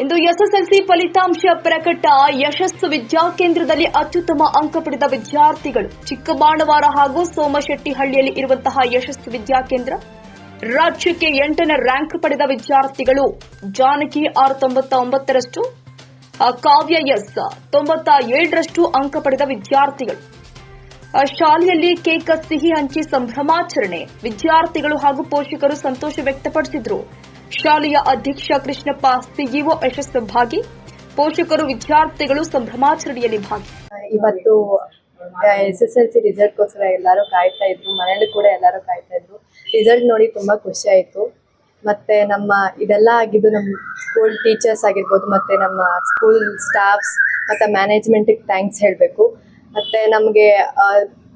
ಇಂದು SSLC ಫಲಿತಾಂಶ ಪ್ರಕಟ. ಯಶಸ್ಸು ವಿದ್ಯಾಕೇಂದ್ರದಲ್ಲಿ ಅತ್ಯುತ್ತಮ ಅಂಕ ಪಡೆದ ವಿದ್ಯಾರ್ಥಿಗಳು ಚಿಕ್ಕಬಾಣವಾರ ಹಾಗೂ ಸೋಮಶೆಟ್ಟಿಹಳ್ಳಿಯಲ್ಲಿ ಇರುವಂತಹ ಯಶಸ್ಸು ವಿದ್ಯಾಕೇಂದ್ರ. ರಾಜ್ಯಕ್ಕೆ ಎಂಟನೇ ರ್ಯಾಂಕ್ ಪಡೆದ ವಿದ್ಯಾರ್ಥಿಗಳು ಜಾನಕಿ ಆರ್ ತೊಂಬತ್ತ ಒಂಬತ್ತರಷ್ಟು ಕಾವ್ಯ ಎಸ್ ತೊಂಬತ್ತ ಏಳರಷ್ಟು ಅಂಕ ಪಡೆದ ವಿದ್ಯಾರ್ಥಿಗಳು. ಶಾಲೆಯಲ್ಲಿ ಕೇಕ ಸಿಹಿ ಹಂಚಿ ಸಂಭ್ರಮಾಚರಣೆ, ವಿದ್ಯಾರ್ಥಿಗಳು ಹಾಗೂ ಪೋಷಕರು ಸಂತೋಷ ವ್ಯಕ್ತಪಡಿಸಿದರು. ಶಾಲೆಯ ಅಧ್ಯಕ್ಷ ಕೃಷ್ಣಪ್ಪ ಸಿಇಒ ಯಶಸ್ ಭಾಗಿ, ಪೋಷಕರು ವಿದ್ಯಾರ್ಥಿಗಳು ಸಂಭ್ರಮಾಚರಣೆಯಲ್ಲಿ ಭಾಗಿ. ಇವತ್ತು ಎಸ್ ಎಸ್ ಎಲ್ ಸಿ ರಿಸಲ್ಟ್ಗೋಸ್ಕರ ಎಲ್ಲರೂ ಕಾಯ್ತಾ ಇದ್ರು, ಮನೇಲಿ ಕೂಡ ಎಲ್ಲರೂ ಕಾಯ್ತಾ ಇದ್ರು. ರಿಸಲ್ಟ್ ನೋಡಿ ತುಂಬಾ ಖುಷಿ ಆಯ್ತು. ಮತ್ತೆ ನಮ್ಮ, ಇದೆಲ್ಲ ಆಗಿದ್ದು ನಮ್ಮ ಸ್ಕೂಲ್ ಟೀಚರ್ಸ್ ಆಗಿರ್ಬೋದು, ಮತ್ತೆ ನಮ್ಮ ಸ್ಕೂಲ್ ಸ್ಟಾಫ್ಸ್ ಮತ್ತೆ ಮ್ಯಾನೇಜ್ಮೆಂಟಿಗೆ ಥ್ಯಾಂಕ್ಸ್ ಹೇಳಬೇಕು. ಮತ್ತೆ ನಮಗೆ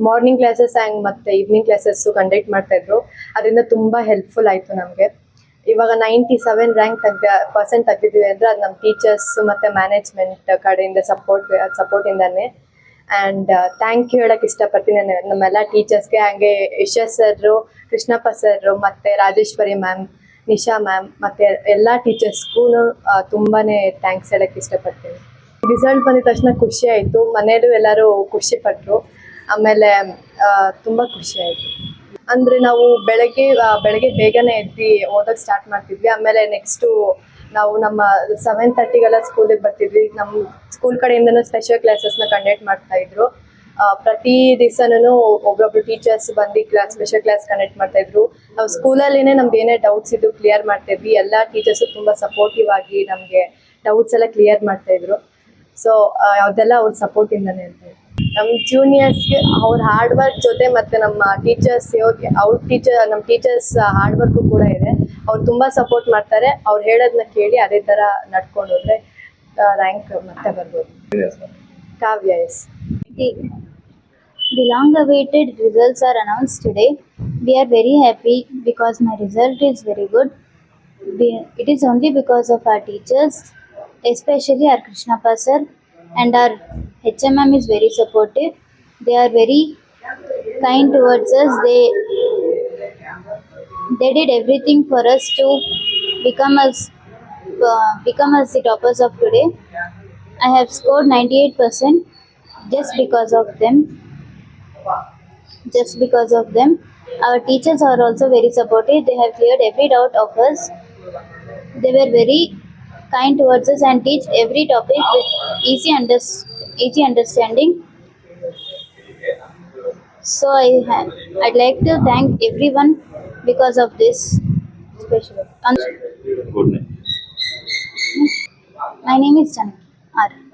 ಮಾರ್ನಿಂಗ್ ಕ್ಲಾಸಸ್ ಆ್ಯಂಡ್ ಮತ್ತೆ ಈವ್ನಿಂಗ್ ಕ್ಲಾಸಸ್ಸು ಕಂಡಕ್ಟ್ ಮಾಡ್ತಾ ಇದ್ರು. ಅದರಿಂದ ತುಂಬಾ ಹೆಲ್ಪ್ಫುಲ್ ಆಯ್ತು ನಮಗೆ. ಇವಾಗ ನೈಂಟಿ ಸೆವೆನ್ ರ್ಯಾಂಕ್ ತೆಗ್ದ ಪರ್ಸೆಂಟ್ ತೆಗ್ದಿದ್ದೀವಿ ಅಂದರೆ ಅದು ನಮ್ಮ ಟೀಚರ್ಸ್ ಮತ್ತು ಮ್ಯಾನೇಜ್ಮೆಂಟ್ ಕಡೆಯಿಂದ ಸಪೋರ್ಟ್ ಸಪೋರ್ಟಿಂದನೇ ಆ್ಯಂಡ್ ಥ್ಯಾಂಕ್ ಯು ಹೇಳಕ್ಕೆ ಇಷ್ಟಪಡ್ತೀನಿ. ನಾನು ನಮ್ಮೆಲ್ಲ ಟೀಚರ್ಸ್ಗೆ ಹಾಗೆ ಯಶಸ್ ಸರ್ರು, ಕೃಷ್ಣಪ್ಪ ಸರ್ರು ಮತ್ತು ರಾಜೇಶ್ವರಿ ಮ್ಯಾಮ್ ನಿಶಾ ಮ್ಯಾಮ್ ಮತ್ತು ಎಲ್ಲ ಟೀಚರ್ಸ್ಗೂ ತುಂಬಾ ಥ್ಯಾಂಕ್ಸ್ ಹೇಳಕ್ಕೆ ಇಷ್ಟಪಡ್ತೀನಿ. ರಿಸಲ್ಟ್ ಬಂದಿದ ತಕ್ಷಣ ಖುಷಿ ಆಯಿತು. ಮನೆಯಲ್ಲೂ ಎಲ್ಲರೂ ಖುಷಿ ಪಟ್ಟರು ಆಮೇಲೆ ತುಂಬ ಖುಷಿ ಆಯಿತು. ಅಂದರೆ ನಾವು ಬೆಳಗ್ಗೆ ಬೆಳಗ್ಗೆ ಬೇಗನೆ ಎದ್ದು ಓದಕ್ ಸ್ಟಾರ್ಟ್ ಮಾಡ್ತಿದ್ವಿ. ಆಮೇಲೆ ನೆಕ್ಸ್ಟು ನಾವು ನಮ್ಮ ಸೆವೆನ್ ತರ್ಟಿಗೆಲ್ಲ ಸ್ಕೂಲಿಗೆ ಬರ್ತಿದ್ವಿ. ನಮ್ಮ ಸ್ಕೂಲ್ ಕಡೆಯಿಂದನೂ ಸ್ಪೆಷಲ್ ಕ್ಲಾಸಸ್ನ ಕಂಡಕ್ಟ್ ಮಾಡ್ತಾ ಇದ್ರು. ಪ್ರತಿ ದಿವಸನೂ ಒಬ್ಬೊಬ್ರು ಟೀಚರ್ಸ್ ಬಂದು ಕ್ಲಾಸ್ ಸ್ಪೆಷಲ್ ಕ್ಲಾಸ್ ಕಂಡಕ್ಟ್ ಮಾಡ್ತಾ ಇದ್ರು. ನಾವು ಸ್ಕೂಲಲ್ಲಿನೇ ನಮ್ಗೆ ಏನೇ ಡೌಟ್ಸ್ ಇದ್ದು ಕ್ಲಿಯರ್ ಮಾಡ್ತಾ ಇದ್ವಿ ಎಲ್ಲ ಟೀಚರ್ಸು ತುಂಬ ಸಪೋರ್ಟಿವ್ ಆಗಿ ನಮಗೆ ಡೌಟ್ಸ್ ಎಲ್ಲ ಕ್ಲಿಯರ್ ಮಾಡ್ತಾ ಇದ್ರು. ಸೊ ಅದೆಲ್ಲ ಅವ್ರ ಸಪೋರ್ಟಿಂದಲೇ ಅಂತ. ನಮ್ಮ ಜೂನಿಯರ್ಸ್ಗೆ ಅವ್ರ ಹಾರ್ಡ್ ವರ್ಕ್ ಜೊತೆ ಮತ್ತೆ ನಮ್ಮ ಟೀಚರ್ಸ್ ಅವ್ರ ಟೀಚರ್ ನಮ್ಮ ಟೀಚರ್ಸ್ ಹಾರ್ಡ್ ವರ್ಕು ಕೂಡ ಇದೆ. ಅವ್ರು ತುಂಬ ಸಪೋರ್ಟ್ ಮಾಡ್ತಾರೆ. ಅವ್ರು ಹೇಳೋದನ್ನ ಕೇಳಿ ಅದೇ ಥರ ನಡ್ಕೊಂಡು ಹೋದ್ರೆ ರ್ಯಾಂಕ್ ಮತ್ತೆ ಬರ್ಬೋದು. Kavya S. The long long results are announce today we are very very because my result result very good it We- It is of because teachers our teachers, Krishnappa sir and our HMM is very supportive. They are very kind towards us. They they did everything for us to become us uh, become as the toppers of today. I have scored 98% just because of them. Just because of them. Our teachers are also very supportive. They have cleared every doubt of us. They were very kind towards us and teach every topic with easy, under- easy understanding. So I I'd like to thank everyone because of this special. Good name. My name is Janaki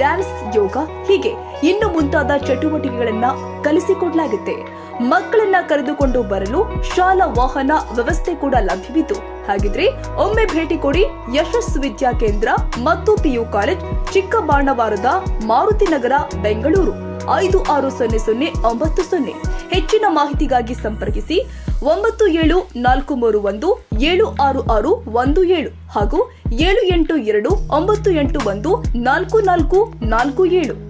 dance ಯೋಗ ಹೀಗೆ ಇನ್ನು ಮುಂತಾದ ಚಟುವಟಿಕೆಗಳನ್ನ ಕಲಿಸಿಕೊಡಲಾಗುತ್ತೆ. ಮಕ್ಕಳನ್ನ ಕರೆದುಕೊಂಡು ಬರಲು ಶಾಲಾ ವಾಹನ ವ್ಯವಸ್ಥೆ ಕೂಡ ಲಭ್ಯವಿದ್ದು ಹಾಗಿದ್ರೆ ಒಮ್ಮೆ ಭೇಟಿ ಕೊಡಿ ವಿದ್ಯಾ ಕೇಂದ್ರ ಮತ್ತು ಪಿಯು ಕಾಲೇಜ್, ಚಿಕ್ಕಬಾಣವಾರದ ಮಾರುತಿ ನಗರ, ಬೆಂಗಳೂರು. ಐದು ಆರು ಸೊನ್ನೆ ಸೊನ್ನೆ ಒಂಬತ್ತು ಸೊನ್ನೆ. ಹೆಚ್ಚಿನ ಮಾಹಿತಿಗಾಗಿ ಸಂಪರ್ಕಿಸಿ ಒಂಬತ್ತು ಏಳು ನಾಲ್ಕು ಮೂರು ಒಂದು ಏಳು ಆರು ಆರು ಒಂದು ಏಳು ಹಾಗೂ ಏಳು ಎಂಟು ಎರಡು ಒಂಬತ್ತು ಎಂಟು ಒಂದು ನಾಲ್ಕು ನಾಲ್ಕು ನಾಲ್ಕು ಏಳು.